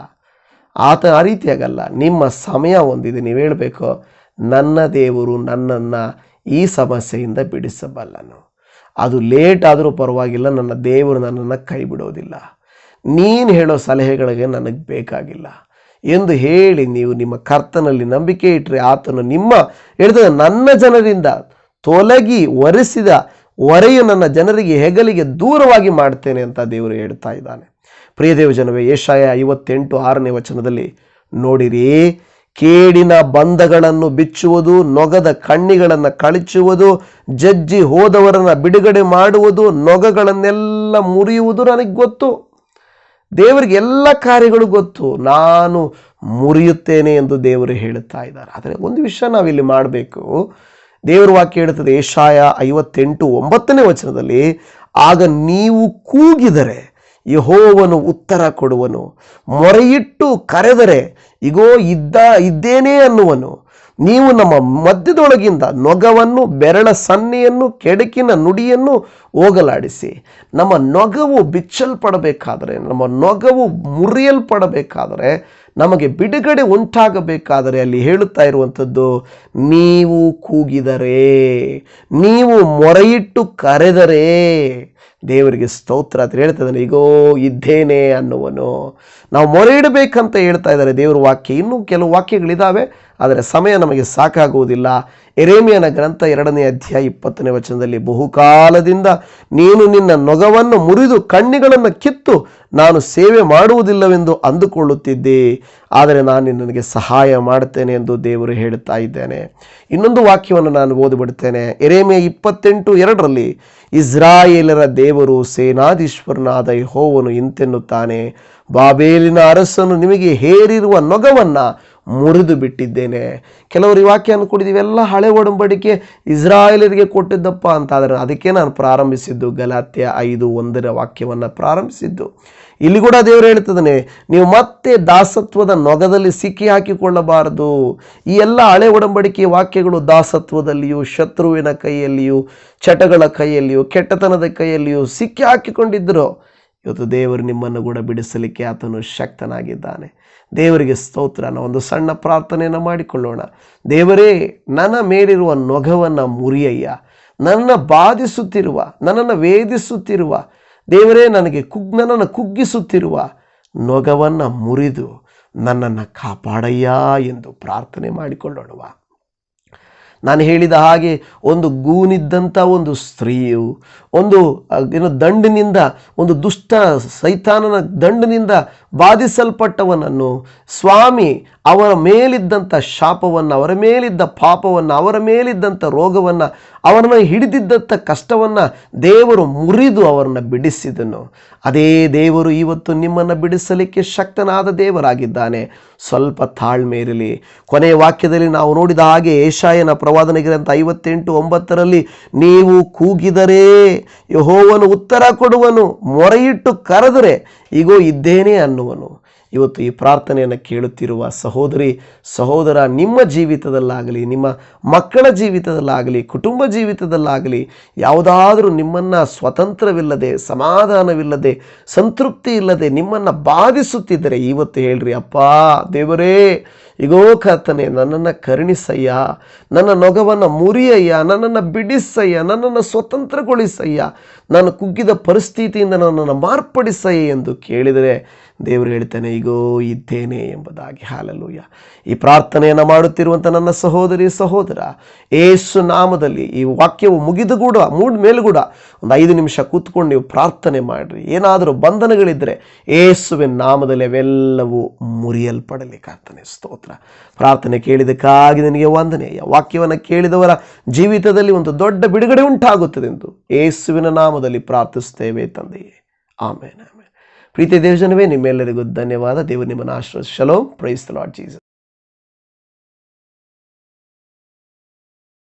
Speaker 1: ಆತ ಆ ರೀತಿಯಾಗಲ್ಲ. ನಿಮ್ಮ ಸಮಯ ಒಂದಿದೆ ನೀವು ಹೇಳಬೇಕು, ನನ್ನ ದೇವರು ನನ್ನನ್ನು ಈ ಸಮಸ್ಯೆಯಿಂದ ಬಿಡಿಸಬಲ್ಲನು. ಅದು ಲೇಟ್ ಆದರೂ ಪರವಾಗಿಲ್ಲ. ನನ್ನ ದೇವರು ನನ್ನನ್ನು ಕೈ ಬಿಡೋದಿಲ್ಲ. ನೀನು ಹೇಳೋ ಸಲಹೆಗಳಿಗೆ ನನಗೆ ಬೇಕಾಗಿಲ್ಲ. ಎಂದು ಹೇಳಿ ನೀವು ನಿಮ್ಮ ಕರ್ತನಲ್ಲಿ ನಂಬಿಕೆ ಇಟ್ಟರೆ ಆತನು ನಿಮ್ಮ ಹೇಳಿದ ನನ್ನ ಜನರಿಂದ ತೊಲಗಿ ಒರೆಸಿದ ಹೊರೆಯು ನನ್ನ ಜನರಿಗೆ ಹೆಗಲಿಗೆ ದೂರವಾಗಿ ಮಾಡ್ತೇನೆ ಅಂತ ದೇವರು ಹೇಳ್ತಾ ಇದ್ದಾನೆ. ಪ್ರಿಯ ದೇವ ಜನವೇ, ಏಷಾಯ ಐವತ್ತೆಂಟು ಆರನೇ ವಚನದಲ್ಲಿ ನೋಡಿರಿ, ಕೇಡಿನ ಬಂಧಗಳನ್ನು ಬಿಚ್ಚುವುದು, ನೊಗದ ಕಣ್ಣಿಗಳನ್ನು ಕಳಚುವುದು, ಜಜ್ಜಿ ಹೋದವರನ್ನು ಬಿಡುಗಡೆ ಮಾಡುವುದು, ನೊಗಗಳನ್ನೆಲ್ಲ ಮುರಿಯುವುದು ನನಗೆ ಗೊತ್ತು. ದೇವರಿಗೆ ಎಲ್ಲ ಕಾರ್ಯಗಳು ಗೊತ್ತು. ನಾನು ಮುರಿಯುತ್ತೇನೆ ಎಂದು ದೇವರು ಹೇಳುತ್ತಾ ಇದ್ದಾರೆ. ಆದರೆ ಒಂದು ವಿಷಯ ನಾವಿಲ್ಲಿ ಮಾಡಬೇಕು. ದೇವರ ವಾಕ್ಯ ಹೇಳುತ್ತದೆ, ಏಷಾಯ ಐವತ್ತೆಂಟು ಒಂಬತ್ತನೇ ವಚನದಲ್ಲಿ, ಆಗ ನೀವು ಕೂಗಿದರೆ ಯಹೋವನು ಉತ್ತರ ಕೊಡುವನು. ಮೊರೆಯಿಟ್ಟು ಕರೆದರೆ, ಇಗೋ, ಇದ್ದ, ಇದ್ದೇನೆ ಅನ್ನುವನು. ನೀವು ನಮ್ಮ ಮಧ್ಯದೊಳಗಿಂದ ನೊಗವನ್ನು, ಬೆರಳ ಸನ್ನೆಯನ್ನು, ಕೆಡಕಿನ ನುಡಿಯನ್ನು ಹೋಗಲಾಡಿಸಿ. ನಮ್ಮ ನೊಗವು ಬಿಚ್ಚಲ್ಪಡಬೇಕಾದರೆ, ನಮ್ಮ ನೊಗವು ಮುರಿಯಲ್ಪಡಬೇಕಾದರೆ, ನಮಗೆ ಬಿಡುಗಡೆ ಉಂಟಾಗಬೇಕಾದರೆ ಅಲ್ಲಿ ಹೇಳುತ್ತಾ ಇರುವಂಥದ್ದು, ನೀವು ಕೂಗಿದರೆ, ನೀವು ಮೊರೆಯಿಟ್ಟು ಕರೆದರೆ. ದೇವರಿಗೆ ಸ್ತೋತ್ರ ಅಂತ ಹೇಳ್ತಿದ್ದಾನೆ ಈಗೋ ಇದ್ದೇನೆ ಅನ್ನುವನು. ನಾವು ಮೊರೆ ಇಡಬೇಕಂತ ಹೇಳ್ತಾ ಇದ್ದಾರೆ ದೇವರ ವಾಕ್ಯ. ಇನ್ನೂ ಕೆಲವು ವಾಕ್ಯಗಳಿದ್ದಾವೆ. ಆದರೆ ಸಮಯ ನಮಗೆ ಸಾಕಾಗುವುದಿಲ್ಲ. ಎರೇಮಿಯನ ಗ್ರಂಥ ಎರಡನೇ ಅಧ್ಯಾಯ ಇಪ್ಪತ್ತನೇ ವಚನದಲ್ಲಿ, ಬಹುಕಾಲದಿಂದ ನೀನು ನಿನ್ನ ನೊಗವನ್ನು ಮುರಿದು ಕಣ್ಣಿಗಳನ್ನು ಕಿತ್ತು ನಾನು ಸೇವೆ ಮಾಡುವುದಿಲ್ಲವೆಂದು ಅಂದುಕೊಳ್ಳುತ್ತಿದ್ದೆ. ಆದರೆ ನಾನು ನಿನಗೆ ಸಹಾಯ ಮಾಡುತ್ತೇನೆ ಎಂದು ದೇವರು ಹೇಳುತ್ತಾ ಇದ್ದೇನೆ. ಇನ್ನೊಂದು ವಾಕ್ಯವನ್ನು ನಾನು ಓದಿಬಿಡ್ತೇನೆ. ಎರೇಮಿಯ ಇಪ್ಪತ್ತೆಂಟು ಎರಡರಲ್ಲಿ, ಇಸ್ರಾಯೇಲರ ದೇವರು ಸೇನಾಧೀಶ್ವರನಾದ ಯಹೋವನು ಇಂತೆನ್ನುತ್ತಾನೆ, ಬಾಬೇಲಿನ ಅರಸನು ನಿಮಗೆ ಹೇರಿರುವ ನೊಗವನ್ನು ಮುರಿದು ಬಿಟ್ಟಿದ್ದೇನೆ. ಕೆಲವರು ಈ ವಾಕ್ಯ ಎಲ್ಲ ಹಳೆ ಒಡಂಬಡಿಕೆ ಇಸ್ರಾಯೇಲರಿಗೆ ಕೊಟ್ಟಿದ್ದಪ್ಪ ಅಂತ. ಆದರೆ ಅದಕ್ಕೆ ನಾನು ಪ್ರಾರಂಭಿಸಿದ್ದು ಗಲಾತ್ಯ ಐದು ಒಂದರ ವಾಕ್ಯವನ್ನು ಪ್ರಾರಂಭಿಸಿದ್ದು. ಇಲ್ಲಿ ಕೂಡ ದೇವರು ಹೇಳ್ತಿದ್ದಾನೆ ನೀವು ಮತ್ತೆ ದಾಸತ್ವದ ನೊಗದಲ್ಲಿ ಸಿಕ್ಕಿ ಹಾಕಿಕೊಳ್ಳಬಾರದು. ಈ ಎಲ್ಲ ಹಳೆ ಒಡಂಬಡಿಕೆ ವಾಕ್ಯಗಳು ದಾಸತ್ವದಲ್ಲಿಯೂ, ಶತ್ರುವಿನ ಕೈಯಲ್ಲಿಯೂ, ಚಟಗಳ ಕೈಯಲ್ಲಿಯೂ, ಕೆಟ್ಟತನದ ಕೈಯಲ್ಲಿಯೂ ಸಿಕ್ಕಿ ಹಾಕಿಕೊಂಡಿದ್ದರು. ಇವತ್ತು ದೇವರು ನಿಮ್ಮನ್ನು ಕೂಡ ಬಿಡಿಸಲಿಕ್ಕೆ ಆತನು ಶಕ್ತನಾಗಿದ್ದಾನೆ. ದೇವರಿಗೆ ಸ್ತೋತ್ರ. ಒಂದು ಸಣ್ಣ ಪ್ರಾರ್ಥನೆಯನ್ನು ಮಾಡಿಕೊಳ್ಳೋಣ. ದೇವರೇ, ನನ್ನ ಮೇಲಿರುವ ನೊಗವನ್ನು ಮುರಿಯಯ್ಯ. ನನ್ನ ಬಾಧಿಸುತ್ತಿರುವ, ನನ್ನನ್ನು ವೇದಿಸುತ್ತಿರುವ, ದೇವರೇ, ನನಗೆ ಕುಗ್ ನನ್ನನ್ನು ಕುಗ್ಗಿಸುತ್ತಿರುವ ನೊಗವನ್ನು ಮುರಿದು ನನ್ನನ್ನು ಕಾಪಾಡಯ್ಯ ಎಂದು ಪ್ರಾರ್ಥನೆ ಮಾಡಿಕೊಳ್ಳೋಣವ. ನಾನು ಹೇಳಿದ ಹಾಗೆ ಒಂದು ಗೂನಿದ್ದಂಥ ಒಂದು ಸ್ತ್ರೀಯು, ಒಂದು ಏನು ದಂಡಿನಿಂದ, ಒಂದು ದುಷ್ಟ ಸೈತಾನನ ದಂಡಿನಿಂದ ಬಾಧಿಸಲ್ಪಟ್ಟವನನ್ನು ಸ್ವಾಮಿ ಅವರ ಮೇಲಿದ್ದಂಥ ಶಾಪವನ್ನು, ಅವರ ಮೇಲಿದ್ದ ಪಾಪವನ್ನು, ಅವರ ಮೇಲಿದ್ದಂಥ ರೋಗವನ್ನು ಅವರನ್ನು ಹಿಡಿದಿದ್ದಂಥ ಕಷ್ಟವನ್ನು ದೇವರು ಮುರಿದು ಅವರನ್ನು ಬಿಡಿಸಿದನು. ಅದೇ ದೇವರು ಇವತ್ತು ನಿಮ್ಮನ್ನು ಬಿಡಿಸಲಿಕ್ಕೆ ಶಕ್ತನಾದ ದೇವರಾಗಿದ್ದಾನೆ. ಸ್ವಲ್ಪ ತಾಳ್ಮೆ ಇರಲಿ ಕೊನೆಯ ವಾಕ್ಯದಲ್ಲಿ ನಾವು ನೋಡಿದ ಹಾಗೆ ಏಷಾಯನ ಪ್ರವಾದನೆ ಗ್ರಂಥ ಐವತ್ತೆಂಟು ಒಂಬತ್ತರಲ್ಲಿ, ನೀವು ಕೂಗಿದರೆ ಯಹೋವನು ಉತ್ತರ ಕೊಡುವನು, ಮೊರೆಯಿಟ್ಟು ಕರೆದರೆ ಈಗೋ ಇದ್ದೇನೆ ಅನ್ನುವನು. ಇವತ್ತು ಈ ಪ್ರಾರ್ಥನೆಯನ್ನು ಕೇಳುತ್ತಿರುವ ಸಹೋದರಿ, ಸಹೋದರ, ನಿಮ್ಮ ಜೀವಿತದಲ್ಲಾಗಲಿ, ನಿಮ್ಮ ಮಕ್ಕಳ ಜೀವಿತದಲ್ಲಾಗಲಿ, ಕುಟುಂಬ ಜೀವಿತದಲ್ಲಾಗಲಿ, ಯಾವುದಾದರೂ ನಿಮ್ಮನ್ನು ಸ್ವತಂತ್ರವಿಲ್ಲದೆ, ಸಮಾಧಾನವಿಲ್ಲದೆ ಸಂತೃಪ್ತಿ ಇಲ್ಲದೆ ನಿಮ್ಮನ್ನು ಬಾಧಿಸುತ್ತಿದ್ದರೆ ಇವತ್ತು ಹೇಳ್ರಿ, ಅಪ್ಪ, ದೇವರೇ ಈಗೋ ಕರ್ತನೆ, ನನ್ನನ್ನು ಕರುಣಿಸಯ್ಯ, ನನ್ನ ನೊಗವನ್ನು ಮುರಿಯಯ್ಯ, ನನ್ನನ್ನು ಬಿಡಿಸಯ್ಯ, ನನ್ನನ್ನು ಸ್ವತಂತ್ರಗೊಳಿಸಯ್ಯ, ನಾನು ಕುಗ್ಗಿದ ಪರಿಸ್ಥಿತಿಯಿಂದ ನನ್ನನ್ನು ಮಾರ್ಪಡಿಸಯ್ಯ ಎಂದು ಕೇಳಿದರೆ ದೇವರು ಹೇಳ್ತಾನೆ ಈಗೋ ಇದ್ದೇನೆ ಎಂಬುದಾಗಿ. ಹಾಲಲೂಯ. ಈ ಪ್ರಾರ್ಥನೆಯನ್ನು ಮಾಡುತ್ತಿರುವಂಥ ನನ್ನ ಸಹೋದರಿ ಸಹೋದರ, ಏಸು ನಾಮದಲ್ಲಿ ಈ ವಾಕ್ಯವು ಮುಗಿದು ಕೂಡ, ಮೂಡ್ ಮೇಲುಗೂಡ ಒಂದು ಐದು ನಿಮಿಷ ಕೂತ್ಕೊಂಡು ನೀವು ಪ್ರಾರ್ಥನೆ ಮಾಡಿರಿ. ಏನಾದರೂ ಬಂಧನಗಳಿದ್ದರೆ ಏಸುವಿನ ನಾಮದಲ್ಲಿ ಅವೆಲ್ಲವೂ ಮುರಿಯಲ್ಪಡಲಿ. ಕಾರ್ತನೆ, ಸ್ತೋತ್ರ. ಪ್ರಾರ್ಥನೆ ಕೇಳಿದಕ್ಕಾಗಿ ನಿನಗೆ ವಂದನೆ. ವಾಕ್ಯವನ್ನು ಕೇಳಿದವರ ಜೀವಿತದಲ್ಲಿ ಒಂದು ದೊಡ್ಡ ಬಿಡುಗಡೆ ಉಂಟಾಗುತ್ತದೆ ಎಂದು ಏಸುವಿನ ನಾಮದಲ್ಲಿ ಪ್ರಾರ್ಥಿಸ್ತೇವೆ ತಂದೆಯೇ ಆಮೇಲೆ ಆಮೇಲೆ ಪ್ರೀತಿ ದೇವಜನವೇ, ನಿಮ್ಮೆಲ್ಲರಿಗೂ ಧನ್ಯವಾದ. ದೇವರು ನಿಮ್ಮನ್ನು ಆಶ್ರಯಿಸಲೋ ಪ್ರೈಸ್ ಲಾಡ್ ಜೀಸಸ್